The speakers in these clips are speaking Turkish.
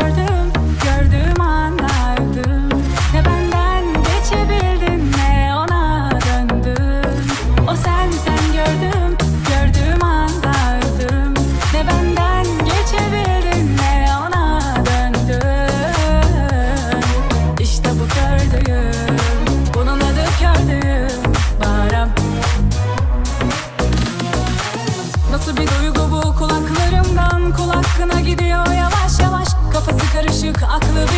gördüm Gördüğüm an Ne benden geçebildin ne ona döndün O sen sen gördüm Gördüğüm an Ne benden geçebildin ne ona döndün İşte bu gördüğüm Bunun adı kördüğüm Bağıram. Nasıl bir duygu bu kulaklarımdan? Kulakkına gidiyor yavaş yavaş aklı bir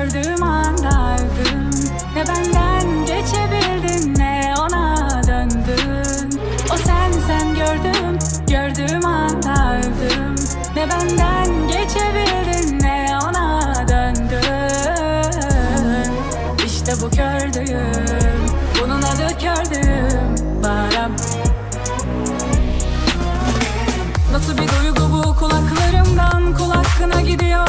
gördüğüm an öldüm Ne benden geçebildin ne ona döndün. O sen sen gördüm gördüğüm an öldüm Ne benden geçebildin ne ona döndün. İşte bu gördüğüm bunun adı kördüğüm Baram Nasıl bir duygu bu kulaklarımdan kul hakkına gidiyor?